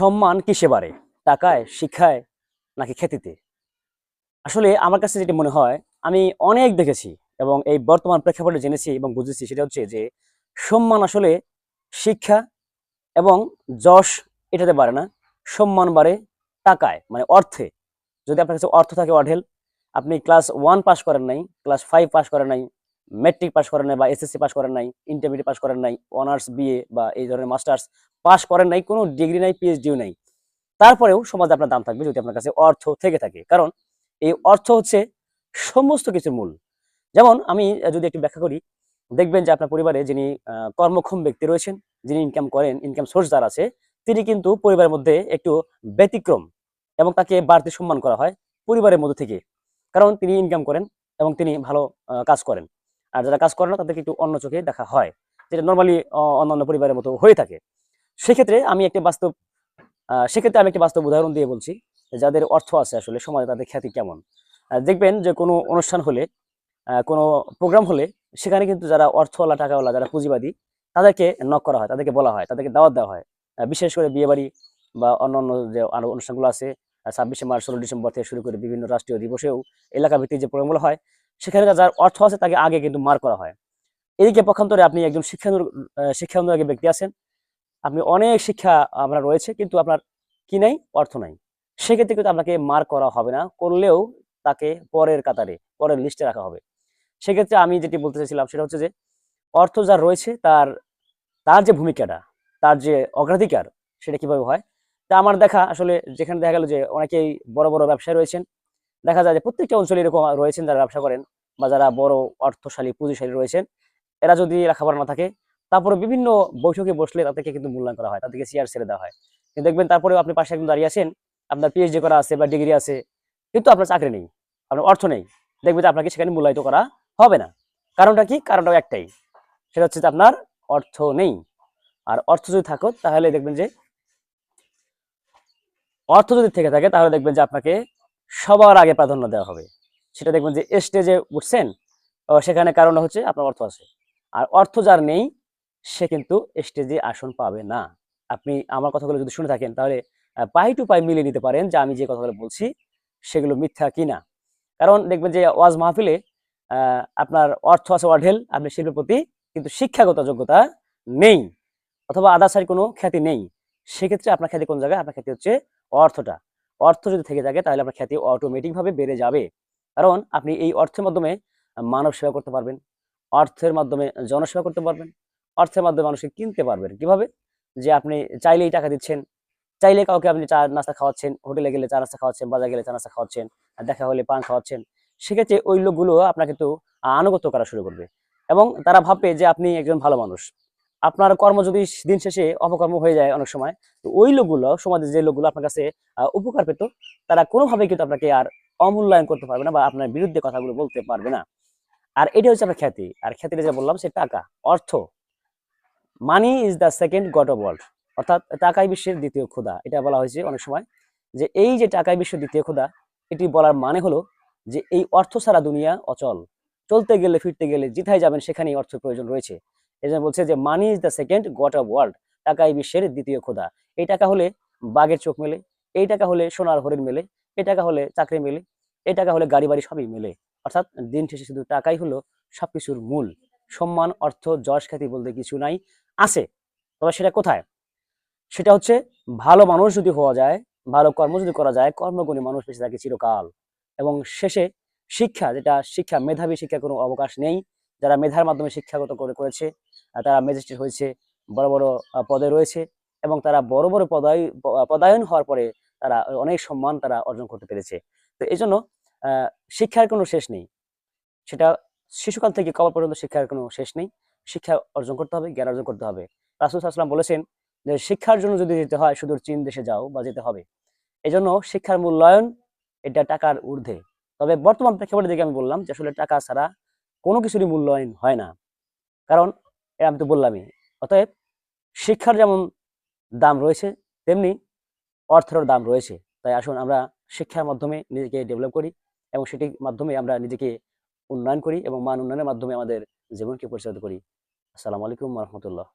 সম্মান কিসে বাড়ে? টাকায়, শিক্ষায়, নাকি খ্যাতিতে আসলে আমার কাছে যেটি মনে হয়, আমি অনেক দেখেছি এবং এই বর্তমান প্রেক্ষাপটে জেনেছি এবং বুঝেছি সেটা হচ্ছে যে সম্মান আসলে শিক্ষা এবং যশ এটাতে বাড়ে না। সম্মান বাড়ে টাকায় মানে অর্থে। যদি আপনার কাছে অর্থ থাকে, অঢেল, আপনি ক্লাস ওয়ান পাস করেন নাই ক্লাস ফাইভ পাস করেন নাই মেট্রিক পাস করেন নাই বা এসএসসি পাস করেন নাই ইন্টারমিডিয়েট পাস করেন নাই অনার্স বিএ বা এই ধরনের মাস্টার্স পাস করেন নাই, কোনো ডিগ্রি নাই পিএইচডিও নাই। তারপরেও সমাজে আপনার দাম থাকবে যদি আপনার কাছে অর্থ থেকে থাকে। কারণ এই অর্থ হচ্ছে সমস্ত কিছুর মূল। যেমন আমি যদি একটু ব্যাখ্যা করি, দেখবেন যে আপনার পরিবারে যিনি কর্মক্ষম ব্যক্তি রয়েছেন, যিনি ইনকাম করেন ইনকাম সোর্স যার আছে, তিনি কিন্তু পরিবারের মধ্যে একটু ব্যতিক্রম এবং তাকে বাড়তি সম্মান করা হয় পরিবারের মধ্যে থেকে। কারণ তিনি ইনকাম করেন এবং তিনি ভালো কাজ করেন। আর যারা কাজ করে না, তাদেরকে একটু অন্য চোখে দেখা হয়, যেটা নর্মালি অন্যান্য পরিবারের মতো হয়ে থাকে। সেক্ষেত্রে আমি একটি বাস্তব সেক্ষেত্রে আমি একটি বাস্তব উদাহরণ দিয়ে বলছি, যাদের অর্থ আছে আসলে, সমাজে তাদের খ্যাতি কেমন? দেখবেন যে কোনো অনুষ্ঠান হলে কোনো প্রোগ্রাম হলে, সেখানে কিন্তু যারা অর্থওয়ালা, টাকাওয়ালা, যারা পুঁজিবাদী, তাদেরকে নক করা হয়, তাদেরকে বলা হয়, তাদেরকে দাওয়াত দেওয়া হয়। বিশেষ করে বিয়েবাড়ি বা অন্যান্য যে আরও অনুষ্ঠানগুলো আছে, ছাব্বিশে মার্চ, ষোলো ডিসেম্বর থেকে শুরু করে বিভিন্ন রাষ্ট্রীয় দিবসেও এলাকা ভিত্তিক যে প্রোগ্রামগুলো হয় সেখানে যার অর্থ আছে তাকে আগে কিন্তু মার করা হয়। এদিকে পক্ষান্তরে আপনি একজন শিক্ষানুর আহ, শিক্ষানুরাগী ব্যক্তি আছেন। আপনি অনেক শিক্ষা আপনার রয়েছে কিন্তু আপনার কি নাই? অর্থ নাই। সেক্ষেত্রে কিন্তু আপনাকে মার করা হবে না করলেও তাকে পরের কাতারে পরের লিস্টে রাখা হবে। সেক্ষেত্রে আমি যেটি বলতে চাইছিলাম সেটা হচ্ছে যে অর্থ যার রয়েছে তার তার যে ভূমিকাটা তার যে অগ্রাধিকার সেটা কীভাবে হয়? তা আমার দেখা আসলে যেখানে দেখা গেল যে অনেকেই বড় বড় ব্যবসায়ী রয়েছেন। দেখা যায় যে প্রত্যেকটা অঞ্চলে এরকম রয়েছেন যারা ব্যবসা করেন। বা যারা বড় অর্থশালী, পুঁজিশালী রয়েছেন, এরা যদি লেখাপড়া না থাকে, তারপরে বিভিন্ন বৈঠকে বসলে তাদেরকে কিন্তু মূল্যায়ন করা হয়, তাদেরকে চেয়ার ছেড়ে দেওয়া হয়। কিন্তু দেখবেন তারপরেও আপনি পাশে একজন দাঁড়িয়ে আছেন, আপনার পিএইচডি করা আছে বা ডিগ্রি আছে, কিন্তু আপনার চাকরি নেই, আপনার অর্থ নেই, দেখবেন আপনাকে সেখানে মূল্যায়িত করা হবে না। কারণটা কি? কারণটা একটাই, সেটা হচ্ছে যে আপনার অর্থ নেই। আর অর্থ যদি থাকো, তাহলে দেখবেন যে অর্থ যদি থেকে থাকে, তাহলে দেখবেন যে আপনাকে সবার আগে প্রাধান্য দেওয়া হবে। সেটা দেখবেন যে স্টেজে উঠছেন সেখানে কারণ হচ্ছে আপনার অর্থ আছে। আর অর্থ যার নেই, সে কিন্তু স্টেজে আসন পাবে না। আপনি আমার কথাগুলো যদি শুনে থাকেন, তাহলে পাই টু পাই মিলিয়ে নিতে পারেন যে আমি যে কথাগুলো বলছি, সেগুলো মিথ্যা কিনা। কারণ দেখবেন যে ওয়াজ মাহফিলে আপনার অর্থ আছে অঢেল, আপনি শিল্পের প্রতি কিন্তু শিক্ষাগত যোগ্যতা নেই, অথবা আদার কোনো খ্যাতি নেই। সেক্ষেত্রে আপনার খ্যাতি কোন জায়গায়? আপনার খ্যাতি হচ্ছে অর্থটা। অর্থ যদি থেকে থাকে, তাহলে আপনার খ্যাতি অটোমেটিক ভাবে বেড়ে যাবে। কারণ আপনি এই অর্থের মাধ্যমে মানব সেবা করতে পারবেন। অর্থের মাধ্যমে জনসেবা করতে পারবেন। অর্থের মাধ্যমে মানুষকে কিনতে পারবেন। কীভাবে? যে আপনি চাইলেই টাকা দিচ্ছেন, চাইলে কাউকে আপনি চা, নাস্তা খাওয়াচ্ছেন, হোটেলে গেলে চা, নাস্তা খাওয়াচ্ছেন, বাজারে গেলে চা, নাস্তা খাওয়াচ্ছেন দেখা হলে পান খাওয়াচ্ছেন, সেক্ষেত্রে ওই লোকগুলো আপনাকে কিন্তু আনুগত্য করা শুরু করবে। এবং তারা ভাববে যে আপনি একজন ভালো মানুষ। আপনার কর্ম যদি দিন শেষে অপকর্ম হয়ে যায় অনেক সময়, তো ওই লোকগুলো সমাজে যে লোকগুলো আপনার কাছে উপকার পেত, তারা কোনোভাবেই কিন্তু আপনাকে আর অমূল্যায়ন করতে পারবে না বা আপনার বিরুদ্ধে কথাগুলো বলতে পারবে না। আর এটা হচ্ছে আপনার খ্যাতি। আর খ্যাতিটা যে বললাম, সে টাকা। অর্থ। Money is the second god of world অর্থাৎ টাকাই বিশ্বের দ্বিতীয় ক্ষুধা। এটা বলা হয়েছে অনেক সময় যে এই যে টাকাই বিশ্বের দ্বিতীয় ক্ষুধা, এটি বলার মানে হলো যে এই অর্থ ছাড়া দুনিয়া অচল। চলতে গেলে, ফিরতে গেলে যেথায় যাবেন, সেখানেই অর্থের প্রয়োজন রয়েছে। এই জন্য বলছে যে money is the second god of world টাকাই বিশ্বের দ্বিতীয় ক্ষুধা। এই টাকা হলে বাঘের চোখ মেলে, এই টাকা হলে সোনার হরিণ মেলে এই টাকা হলে চাকরি মেলে এই টাকা হলে গাড়ি বাড়ি সবই মেলে। অর্থাৎ দিন শেষে শুধু টাকাই হলো সবকিছুর মূল। সম্মান, অর্থ, যশ খ্যাতি বলতে কিছু নাই, আছে। তবে সেটা কোথায়? সেটা হচ্ছে ভালো মানুষ যদি হওয়া যায়, ভালো কর্ম যদি করা যায়, কর্মগুণী মানুষ বেঁচে থাকে চিরকাল। এবং শেষে শিক্ষা, যেটা শিক্ষা, মেধাবী শিক্ষা কোনো অবকাশ নেই। যারা মেধার মাধ্যমে শিক্ষাগত করে করেছে তারা ম্যাজিস্ট্রেট হয়েছে, বড় বড় পদে রয়েছে। এবং তারা বড় বড় পদায় পদায়ন হওয়ার পরে তারা অনেক সম্মান তারা অর্জন করতে পেরেছে। তো এই জন্য শিক্ষার কোনো শেষ নেই। সেটা শিশুকাল থেকে কবর পর্যন্ত শিক্ষার কোনো শেষ নেই। শিক্ষা অর্জন করতে হবে, জ্ঞান অর্জন করতে হবে। রাসুল আসলাম বলেছেন যে, শিক্ষার জন্য যদি যেতে হয়, সুদূর চীন দেশে যাও বা যেতে হবে। এই জন্য শিক্ষার মূল্যায়ন, এটা টাকার ঊর্ধ্বে। তবে বর্তমান প্রেক্ষাপটে দিকে আমি বললাম যে, আসলে টাকা ছাড়া কোনো কিছুরই মূল্যায়ন হয় না। কারণ এ আমি তো বললামই। অতএব, শিক্ষার যেমন দাম রয়েছে, তেমনি অর্থের দাম রয়েছে। তাই আসুন আমরা শিক্ষার মাধ্যমে নিজেকে ডেভেলপ করি এবং সেটির মাধ্যমে আমরা নিজেকে উন্নয়ন করি এবং মান উন্নয়নের মাধ্যমে আমাদের জীবনকে পরিচালিত করি। আসসালামু আলাইকুম রহমতুল্লাহ।